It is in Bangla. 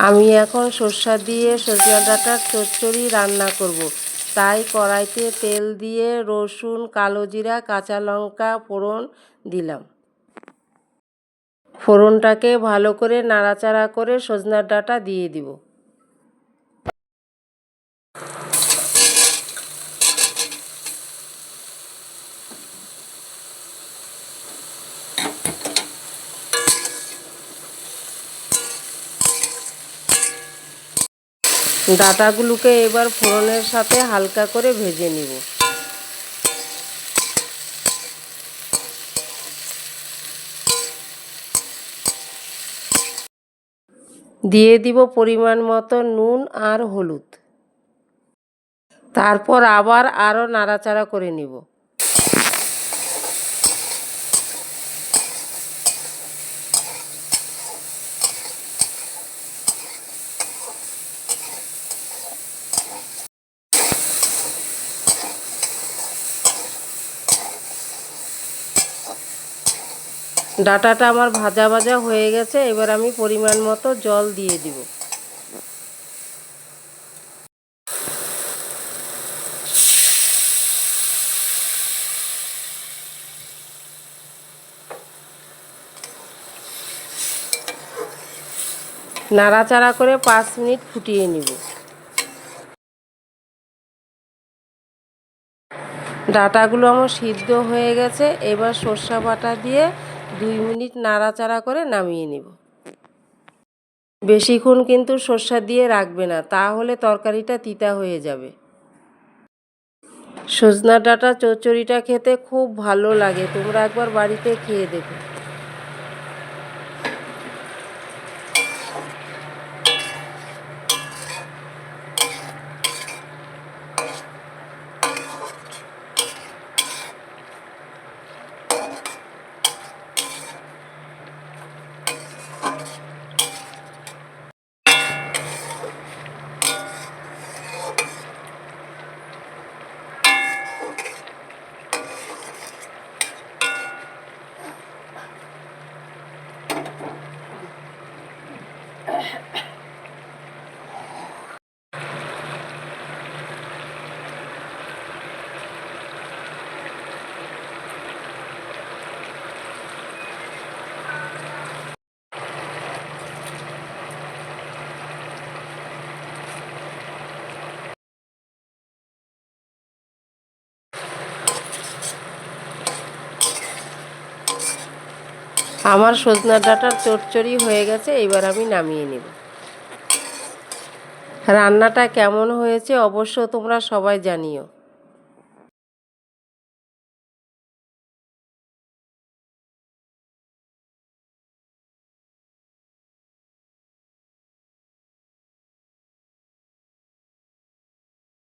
আমি এখন সর্ষা দিয়ে সজনা ডাঁটার চচ্চড়ি রান্না করব। তাই কড়াইতে তেল দিয়ে রসুন, কালো জিরা, কাঁচা লঙ্কা, ফোড়ন দিলাম ফোড়নটাকে ভালো করে নাড়াচাড়া করে সজনার ডাঁটা দিয়ে দিব ডাটাগুলোকে এবার ফোড়নের সাথে হালকা করে ভেজে নিব। দিয়ে দিব পরিমাণ মতো নুন আর হলুদ। তারপর আবার আরও নাড়াচাড়া করে নিব। ডাটাটা আমার ভাজা ভাজা হয়ে গেছে, এবার আমি পরিমাণ মতো জল দিয়ে দিব। নাড়াচাড়া করে পাঁচ মিনিট ফুটিয়ে নিব। ডাটাগুলো আমার সিদ্ধ হয়ে গেছে, এবার সর্ষা বাটা দিয়ে দুই মিনিট নাড়াচাড়া করে নামিয়ে নেব। বেশিক্ষণ কিন্তু সর্ষা দিয়ে রাখবে না, তাহলে তরকারিটা তিতা হয়ে যাবে। সজনা ডাটা চচ্চড়িটা খেতে খুব ভালো লাগে, তোমরা একবার বাড়িতে খেয়ে দেখো। আমার সজনা ডাঁটার চটচড়ি হয়ে গেছে এবার আমি নামিয়ে নেব। রান্নাটা কেমন হয়েছে অবশ্য তোমরা সবাই জানিও।